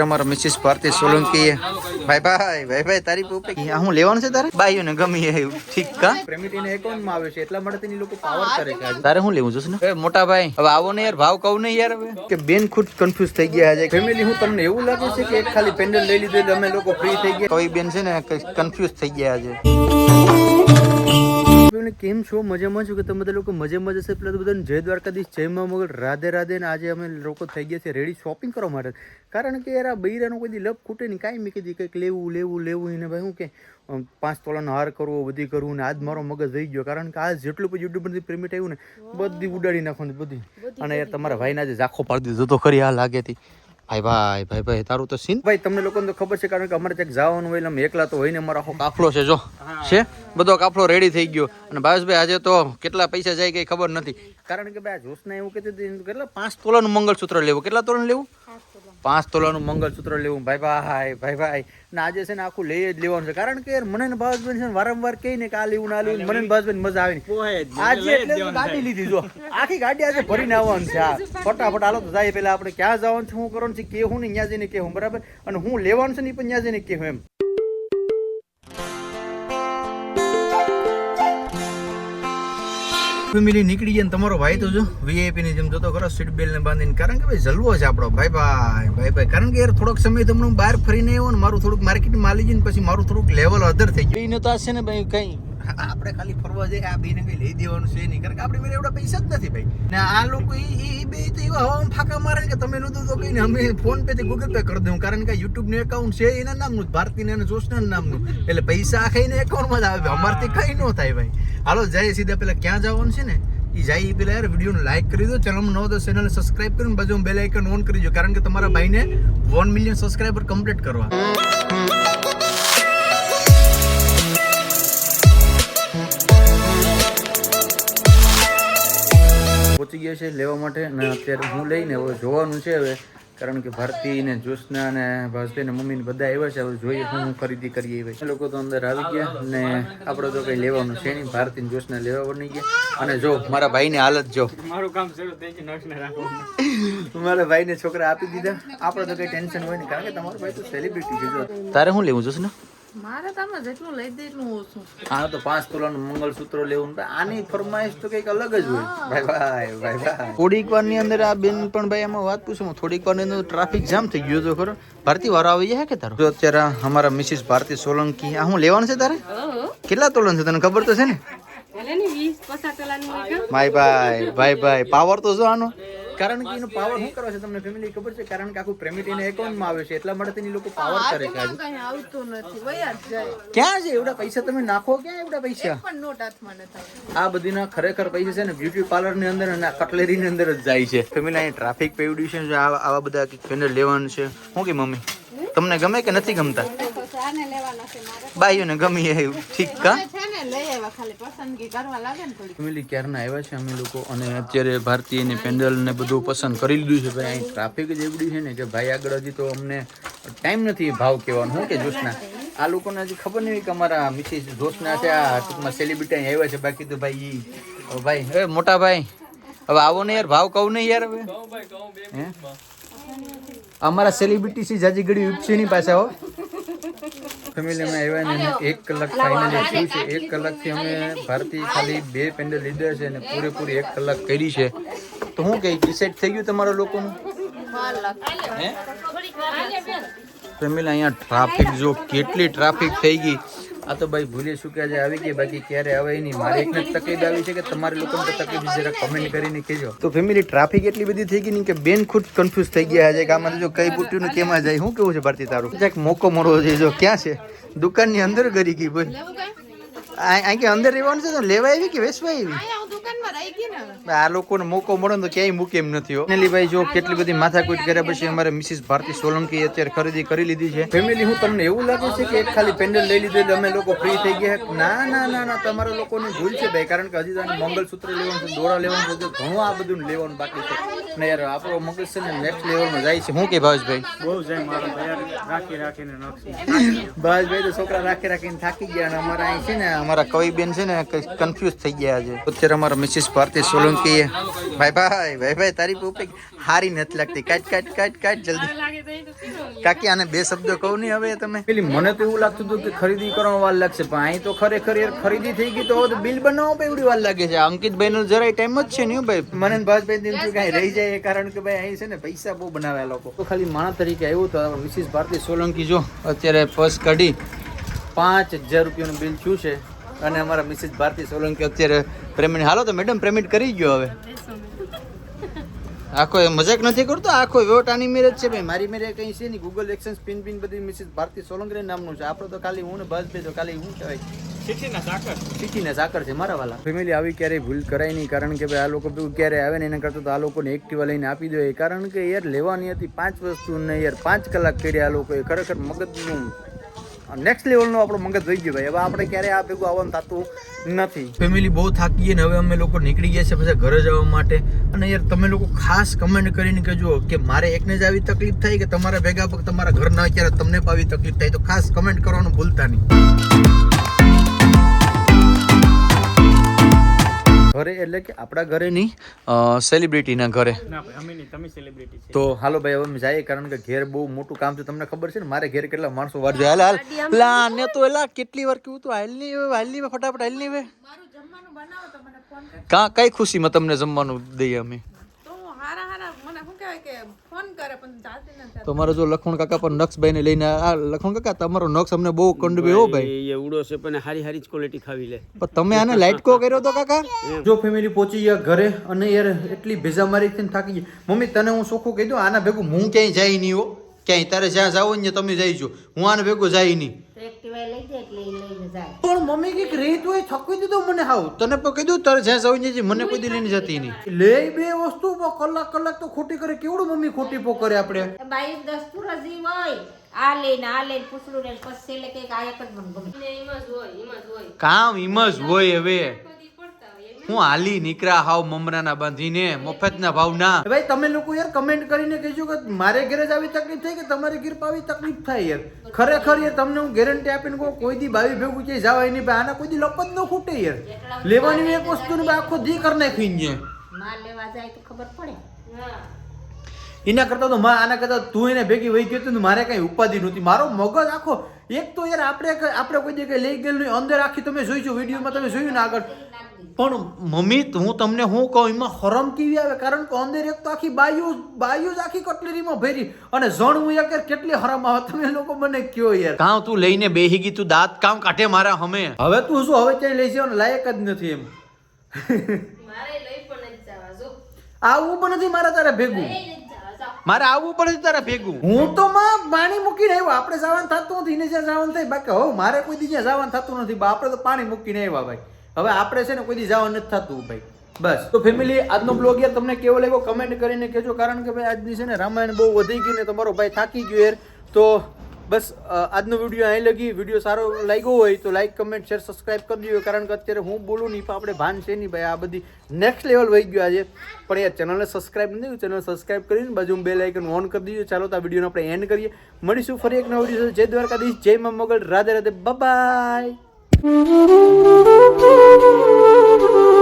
અમારા મિસિસ ભારતી સોલંકી ભાઈ ભાઈ ભાઈ ભાઈ તારી પોપે આ હું લેવાનું છે તારે? બાઈઓને ગમી એવું. ઠીક કા? પ્રેમિટીને એકાઉન્ટમાં આવે છે એટલા માટે તેની લોકો પાવર કરે છે તારે હું લેવું જોશે ને એ મોટા ભાઈ હવે આવો ને યાર ભાવ કહું નહીં યાર હવે. કે બેન ખુદ કન્ફ્યુઝ થઈ ગયા છે ફેમિલી હું તમને એવું લાગે છે કે એક ખાલી પેન્ડલ લઈ લીધું અમે લોકો ફ્રી થઈ ગયા? કોઈ બેન છે ને કન્ફ્યુઝ થઈ ગયા છે બેન કેમ છો? મજામાં છો કે તમે બધા લોકો? મજામાં જશે પેલા તો બધાને જય દ્વારકાધીશ જય મા મોગલ રાધે રાધે ને આજે અમે લોકો થઈ ગયા છે રેડી શોપિંગ કરવા માટે. કારણ કે યાર આ બૈરાનો કોઈ દી લપ ખૂટે નહીં. કાંઈ મેં કીધી કંઈક લેવું લેવું લેવું એને ભાઈ હું કે પાંચ તોલાનો હાર કરવો બધી કરવું ને આજ મારો મગજ થઈ ગયો. કારણ કે આજ જેટલું પણ યુટ્યુબ પરથી પેમેન્ટ આવ્યું ને બધી ઉડાડી નાખવાની બધી. અને યાર તમારા ભાઈને આજે ઝાખો પાડી દીધો. તો ખરી આ લાગે હતી ભાઈ ભાઈ ભાઈ ભાઈ તારું તો સીન ભાઈ તમને લોકોને તો ખબર છે કારણ કે અમારે ક્યાંક જવાનું હોય એટલે અમે એકલા તો હોય ને અમારો આખો કાફલો છે જો. છે? બધો કાફલો રેડી થઈ ગયો. અને ભાવેશભાઈ આજે તો કેટલા પૈસા જાય કઈ ખબર નથી. કારણ કે ભાઈ આ જોશના એવું કહેતી હતી કેટલા? પાંચ તોલાનું મંગળસૂત્ર લેવું. કેટલા તોલાનું લેવું? પાંચ તોલાનું મંગળસૂત્ર લેવું. ભાઈ ભાઈ ભાઈ ભાઈ. ને આજે છે ને આખું લઈ જ લેવાનું છે. કારણ કે મને ને ભાવેશભાઈ છે વારંવાર કહી ને કે આ લેવું ના લેવું મને ભાવેશભાઈ મજા આવે ને. આજે એટલે ગાડી લીધી જો. આખી ગાડી આજે ભરીને આવવાનું છે. આ ફટાફટ હાલો તો જાય. પેલા આપણે ક્યાં જવાનું છે શું કરવાનું છે કે હું ને ત્યાં જઈને કેવું બરાબર? અને હું લેવાનું છે ને પણ ત્યાં જઈને કેવું એમ. ફેમિલી નીકળી ગયા તમારો ભાઈ તો જો વીઆઈપી ની જેમ જોતો ખરો, સીટ બેલ્ટ ને બાંધીને. કારણ કે ભાઈ જલવો છે આપણો. ભાઈ ભાઈ ભાઈ ભાઈ. કારણ કે યાર થોડોક સમય તમને બહાર ફરીને આવ્યો ને મારું થોડુંક માર્કેટમાં માલી જઈને પછી મારું થોડુંક લેવલ અધર થઈ ગયું. એને તો આ છે ને ભાઈ કઈ આપણે ખાલી ફરવા જઈએ, આ બેને કઈ લઈ દેવાનું છે નહીં. કારણ કે આપણે મેરે એવડા પૈસા જ નથી ભાઈ. ને આ લોકો ઈ બે તો એવા હવામાં ફાંકા મારે કે તમે નતું તો કઈ ને અમે ફોન પે થી ગૂગલ પે કરી દઉં. કારણ કે યુટ્યુબનું એકાઉન્ટ છે, એના નામનું ભારતી અને જોશના નામનું. એટલે પૈસા ખાઈને એકાઉન્ટમાં જ આવે. અમારથી કઈ ન થાય ભાઈ. હાલો જાય સીધા પેલા ક્યાં જવાનું છે ને? એ જાય એ પેલા યાર વિડીયોને લાઈક કરી દો. ચેનલમાં નવો તો ચેનલ સબસ્ક્રાઇબ કરીને બાજુ બેલ આઇકન ઓન કરી દો. કારણ કે તમારા ભાઈને વન મિલિયન સબસ્ક્રાઇબર કમ્પ્લીટ કરવા. પહોંચી ગયા છે લેવા માટે. અને અત્યારે હું લઈને હવે જોવાનું છે હવે. કારણ કે ભારતી ને જ્યોત્સના ને ભાસભાઈ ને મમ્મી ને બધા આવ્યા છે. હવે જોઈએ શું શું ખરીદી કરીએ એ લોકો તો અંદર આવી ગયા ને આપણે તો કઈ લેવાનું છે નહીં. ભારતી ને જ્યોત્સના લેવા બની ગયા. અને જો મારા ભાઈની હાલત જો. મારું કામ શરૂ થઈ ગયું મારા ભાઈને છોકરા આપી દીધા. આપણે તો કઈ ટેન્શન હોય નહીં. કારણ કે તમારો ભાઈ તો સેલિબ્રિટી છે તારે શું લેવું જોશ ને મારે તમે જેટલું લઈ દે એટલું ઓછું. આ તો પાંચ તોલાનું મંગળસૂત્ર લેવું આની ફરમાઈશ તો કંઈક અલગ જ હોય. ભાઈ ભાઈ ભાઈ ભાઈ. થોડીક વારની અંદર આ બેન પણ ભાઈ આમાં વાત પૂછું થોડીક વારની અંદર ટ્રાફિક જામ થઈ ગયો તો ખરો? ભારતી વારો આવી જાય કે તારો? જો અત્યારે અમારા મિસિસ ભારતી સોલંકી આ હું લેવાનું છે તારે? કેટલા તોલન છે તને ખબર તો છે ને? માય ભાઈ ભાઈ ભાઈ પાવર તો જો આનો. કારણ કે એનો પાવર શું કરવા છે તમને ફેમિલી ખબર છે? કારણ કે આખું પ્રેમિટીને એકાઉન્ટમાં આવે છે એટલા માટે તેની લોકો પાવર કરે છે આજે. નથી વયા જ જાય. ક્યાં છે? એવડા પૈસા તમે નાખો ક્યાં એવડા પૈસા? પણ નોટ હાથમાં આ બધીના ખરેખર પૈસા છે ને બ્યુટી પાર્લરની અંદર અને કટલેરી ની અંદર જ જાય છે. ફેમિલી અહીં ટ્રાફિક પેવડ્યું છે આવા બધા લેવાનું છે. શું કે મમ્મી? તમને ગમે કે નથી ગમતા? આને લેવાના છે મારે ગમી એવું. ઠીક કા? અમે છે ને લઈ આવ્યા ખાલી પસંદગી કરવા લાગે ને થોડી ફેમિલી ક્યારના આવ્યા છે અમે લોકો? અને અત્યારે ભારતીય પેન્ડલ ને બધું પસંદ કરી લીધું છે. ભાઈ અહીં ટ્રાફિક જ એવડી છે ને કે ભાઈ આગળ હજી તો અમને ટાઈમ નથી ભાવ કહેવાનો હું કે જોશના? આ લોકોને હજી ખબર નહીં કે અમારા મિસિસ જોશના છે આ ટૂંકમાં સેલિબ્રિટી અહીં આવ્યા છે. બાકી તો ભાઈ ઈ ભાઈ હવે મોટા ભાઈ હવે આવો ને યાર ભાવ કહું નહીં યાર હવે. હે? અમારા સેલિબ્રિટી છે જાજી ઘડી ઉપસી ની પાસે હો. ફેમિલીમાં આવ્યા ને એક કલાક ફાઇનલી થયું છે. એક કલાકથી અમે ભારતી ખાલી બે પેન્ડલ લીધા છે અને પૂરેપૂરી એક કલાક કરી છે. તો હું કઈ ડિસાઈડ થઈ ગયું તમારા લોકોનું? હે? ફેમિલી અહીંયા ટ્રાફિક જો કેટલી ટ્રાફિક થઈ ગઈ. આ તો ભાઈ ભૂલી શું કે આજે આવી ગઈ બાકી ક્યારે આવે નહીં મારે એકને તકલીફ આવી છે કે તમારે લોકોને તકલીફ છે જરા કમેન્ટ કરીને કહેજો. તો ફેમિલી ટ્રાફિક એટલી બધી થઈ ગઈ ને કે બેન ખુદ કન્ફ્યુઝ થઈ ગયા છે કે આમાં જો કઈ બુટ્યું ને કેમાં જાય શું કેવું છે ભારતી તારું? ક્યાંક મોકો મળવો છે જો ક્યાં છે? દુકાનની અંદર ગરી ગઈ ભાઈ લેવું કઈ? આ કે અંદર રહેવાનું છે તો લેવા આવી કે વેસવા આવી આ લોકોને મોકો મળે તો ક્યાંય મૂકે એમ નથી હો. ભાઈ જો કેટલી બધી માથાકૂટ કર્યા પછી અમારે મિસિસ ભારતી સોલંકી અત્યારે ખરીદી કરી લીધી છે. ફેમિલી હું તમને એવું લાગે છે કે એક ખાલી પેન્ડલ લઈ લીધું એટલે અમે લોકો ફ્રી થઈ ગયા? ના ના ના ના તમારા લોકોની ભૂલ છે ભાઈ કારણ કે હજી તો આને મંગલસૂત્ર લેવાનું છે દોરા લેવાનું છે ઘણું આ બધું લેવાનું બાકી છે. ને યાર આપણો મગજ છે ને નેક્સ્ટ લેવલમાં જાય છે. હું કે ભાવેશભાઈ? બહુ જાય મારો રાખી રાખીને ભાવેશભાઈ તો છોકરા રાખી રાખીને થાકી ગયા અને અમારા અહીં છે ને અમારા કવિબેન છે ને કન્ફ્યુઝ થઈ ગયા છે. અત્યારે અમારા મિસિસ મિસિસ ભારતી સોલંકી ભાઈ ભાઈ ભાઈ ભાઈ તારી પોપી હારી નથી લાગતી. કાટ કાટ કાટ કાટ જલ્દી. કાકી આને બે શબ્દો કહું નહીં હવે તમે. પેલી મને તો એવું લાગતું હતું કે ખરીદી કરવામાં વાર લાગશે પણ અહીં તો ખરેખર યાર ખરીદી થઈ ગઈ તો હવે બિલ બનાવવા પણ એવડી વાર લાગે છે. અંકિતભાઈ નો જરાય ટાઈમ જ છે નહીં ભાઈ. મને ભાજભાઈ એમ કાંઈ રહી જાય એ કારણ કે ભાઈ અહીં છે ને પૈસા બહુ બનાવ્યા લોકો. તો ખાલી માણસ તરીકે આવ્યું તો મિસિસ ભારતી સોલંકી જો અત્યારે પર્સ કાઢી પાંચ હજાર રૂપિયાનું બિલ થયું છે. અને અમારા મિસિસ ભારતી સોલંકી અત્યારે પેમેન્ટ હાલો તો મેડમ પેમેન્ટ કરી ગયો હવે. આખો એ મજાક નથી કરતો? આખો એવો આની મેરેજ છે ભાઈ? મારી મેરે કંઈ છે નહીં. ગૂગલ એક્શન પિન પિન બધી મિસિસ ભારતી સોલંકી નામનું છે. આપણો તો ખાલી હું ને બસ બે તો ખાલી હું કહેવાય. શીખીના સાકર છે મારા વાલા. ફેમિલી આવી ક્યારેય ભૂલ કરાય નહીં કારણ કે ભાઈ આ લોકો ક્યારે આવે ને એના કરતાં તો આ લોકોને એક્ટિવા લઈને આપી દે. કારણ કે યાર લેવાની હતી પાંચ વસ્તુ ને યાર પાંચ કલાક કર્યા આ લોકોએ ખરેખર મગજનું નેક્સ્ટ લેવલનું આપણો મગજ થઈ ગયું ભાઈ. હવે આપણે ક્યારે આ ભેગું આવવાનું થતું નથી. ફેમિલી બહુ થાકી ગઈ ને હવે અમે લોકો નીકળી ગયા છે પછી ઘરે જવા માટે. અને યાર તમે લોકો ખાસ કમેન્ટ કરીને કહેજો કે મારે એકને જ આવી તકલીફ થાય કે તમારા ભેગા પગ તમારા ઘરના ક્યારે તમને પણ આવી તકલીફ થાય તો ખાસ કમેન્ટ કરવાનું ભૂલતા નહીં. ઘરે એટલે કે આપણા ઘરે નહીં સેલિબ્રિટીના ઘરે. ના ભાઈ અમે નહીં તમે સેલિબ્રિટી છે. તો હાલો ભાઈ હવે અમે જઈએ કારણ કે ઘેર બહુ મોટું કામ છે. તમને ખબર છે ને મારે ઘેર કેટલા માણસો વાર જાય. હાલ હાલ. લા ને તો એલા કેટલી વાર કેવું તું હાલ નહીં હવે હાલ નહીં ફટાફટ હાલ નહીં હવે. મારું જમવાનું બનાવો તો મને ફોન કર કા કઈ ખુશીમાં તમને જમવાનું દઈએ અમે તો હું હારા હારા મને શું કહેવાય કે ફોન કરે પણ જાતી. નથી તો મારો જો લખણ કાકા પણ નક્ષભાઈ ને લઈને આ લખણ કાકા તમારો નક્ષ અમને બહુ કંડવે હો ભાઈ. એ ઉડો છે પણ હારી હારી જ ક્વોલિટી ખાવી લે. પણ તમે આને લાઈટ કો કર્યો તો કાકા? જો ફેમિલી પહોંચી ગયા ઘરે અને યાર એટલી ભેજા મારી થઈને થાકી ગઈ મમ્મી તને હું સોખું કહી દઉં આના ભેગું હું ક્યાંય જાય નહીં હો. ક્યાંય તારે જ્યાં જાવ ને તમે જઈજો હું આને ભેગું જાય નહીં. એક્ટિવા લઈ જાય એટલે ઈ લઈને જાય. પણ મમ્મી કંઈક રીત હોય થકી દીધો મને હાવ. તને પણ કીધું તારે જ્યાં જાવ ને મને કોઈ દી લઈને જતી નહીં. લે બે વસ્તુ કલાક કલાક તો ખોટી કરે. કેવડું મમ્મી ખોટી પો કરે આપણે? બાઈ દસ્તુર જ હોય. આ લઈને આ લઈને પૂછડું લઈને પછી છેલ્લે કંઈક આ એક જ મને ગમે. કામ હિમજ હોય હવે. હું હાલી નીકળ્યા હાવ મમરાના બાંધીને મફતના ભાવના. ભાઈ તમે લોકો યાર કમેન્ટ કરીને કહેજો કે મારે ઘરે જ આવી તકલીફ થાય કે તમારે ઘેર પર આવી તકલીફ થાય યાર? ખરેખર યાર તમને હું ગેરંટી આપીને કહું કોઈ દી બાવી ભેગું છે જવાય નહીં ભાઈ આના કોઈ દી લપત ન ખૂટે યાર. લેવાની એક વસ્તુ ને આખો દી કરી નાખી ને માલ લેવા જાય તો ખબર પડે. એના કરતા તો માં આના કરતા તું એને ભેગી વહી ગયો તો મારે કઈ ઉપાધિ નહોતી. મારો મગજ આખો એક તો યાર આપણે આપણે કોઈ જગ્યાએ લઈ ગયેલું નહીં. અંદર આખી તમે જોઈજો વિડીયોમાં તમે જોયું ને આગળ. પણ મમ્મી તો હું તમને શું કહું એમાં હરમ કેવી આવે? કારણ કે અંદર એક તો આખી બાયુ બાયુ જ આખી કટલેરીમાં ભરી અને જણ હું યાર કેટલી હરમ આવે? તમે લોકો મને કયો યાર? કાં તું લઈને બેહી ગઈ તું દાંત કામ કાઢે મારા હમે? હવે તું શું હવે ક્યાંય લઈ જવાનું? લાયક જ નથી એમ. આવું પણ નથી મારા તારે ભેગું. મારે આવવું પડે તારા ભેગું. હું તો માં પાણી મૂકીને આવ્યો. આપણે જવાનું થતું નથી ને જ્યાં જવાનું થાય બાકી હો મારે કોઈ દી જ્યાં જવાનું થતું નથી બા, આપણે તો પાણી મૂકીને આવ્યા ભાઈ. હવે આપણે છે ને કોઈ દી જવા નથી થતું ભાઈ. બસ. તો ફેમિલી, આજનો બ્લોગ યાર તમને કેવો લાગ્યો? કમેન્ટ કરીને કહેજો, કારણ કે ભાઈ આજની છે ને રામાયણ બહુ વધી ગઈ ને તમારો ભાઈ થાકી ગયો યાર. તો બસ આજનો વીડિયો અહીં લગી. વીડિયો સારો લાગ્યો હોય તો લાઈક કમેન્ટ શેર સબસ્ક્રાઇબ કરી દીધો કારણ કે અત્યારે હું બોલું નહીં પણ આપણે ભાન છે નહીં ભાઈ. આ બધી નેક્સ્ટ લેવલ વહી ગયો આજે. પણ યાર ચેનલને સબસ્ક્રાઇબ નથી ચેનલ સબસ્ક્રાઇબ કરીને બાજુ બે લાઇકન ઓન કરી દીધું ચાલો તો આ વિડીયોને આપણે એન્ડ કરીએ. મળીશું ફરી એક નવો વીડિયો જય દ્વારકાધીશ, જય મા Mogal. Radhe Radhe. Bye Thank you.